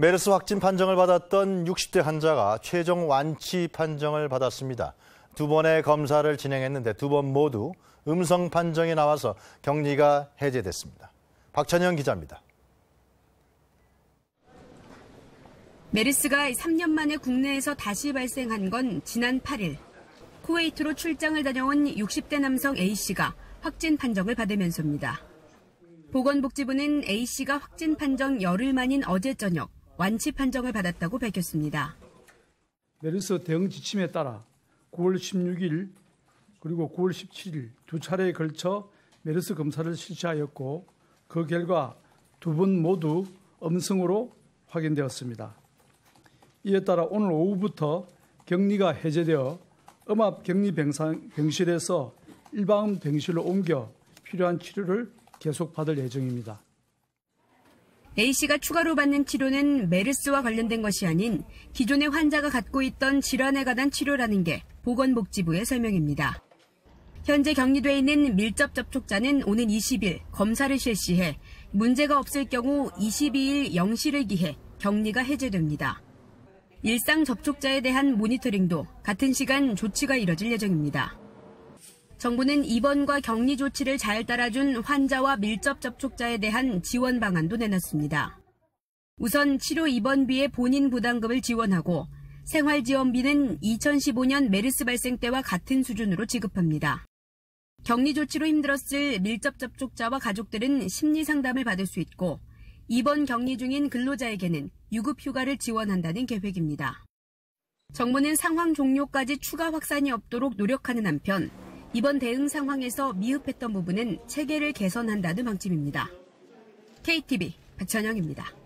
메르스 확진 판정을 받았던 60대 환자가 최종 완치 판정을 받았습니다. 두 번의 검사를 진행했는데 두 번 모두 음성 판정이 나와서 격리가 해제됐습니다. 박찬영 기자입니다. 메르스가 3년 만에 국내에서 다시 발생한 건 지난 8일. 쿠웨이트로 출장을 다녀온 60대 남성 A씨가 확진 판정을 받으면서입니다. 보건복지부는 A씨가 확진 판정 열흘 만인 어제 저녁 완치 판정을 받았다고 밝혔습니다. 메르스 대응 지침에 따라 9월 16일 그리고 9월 17일 두 차례에 걸쳐 메르스 검사를 실시하였고 그 결과 두 분 모두 음성으로 확인되었습니다. 이에 따라 오늘 오후부터 격리가 해제되어 음압 격리 병실에서 일반 병실로 옮겨 필요한 치료를 계속 받을 예정입니다. A씨가 추가로 받는 치료는 메르스와 관련된 것이 아닌 기존의 환자가 갖고 있던 질환에 관한 치료라는 게 보건복지부의 설명입니다. 현재 격리돼 있는 밀접 접촉자는 오는 20일 검사를 실시해 문제가 없을 경우 22일 0시를 기해 격리가 해제됩니다. 일상 접촉자에 대한 모니터링도 같은 시간 조치가 이뤄질 예정입니다. 정부는 입원과 격리 조치를 잘 따라준 환자와 밀접 접촉자에 대한 지원 방안도 내놨습니다. 우선 치료 입원비의 본인 부담금을 지원하고 생활지원비는 2015년 메르스 발생 때와 같은 수준으로 지급합니다. 격리 조치로 힘들었을 밀접 접촉자와 가족들은 심리 상담을 받을 수 있고 입원 격리 중인 근로자에게는 유급 휴가를 지원한다는 계획입니다. 정부는 상황 종료까지 추가 확산이 없도록 노력하는 한편 이번 대응 상황에서 미흡했던 부분은 체계를 개선한다는 방침입니다. KTV 박찬영입니다.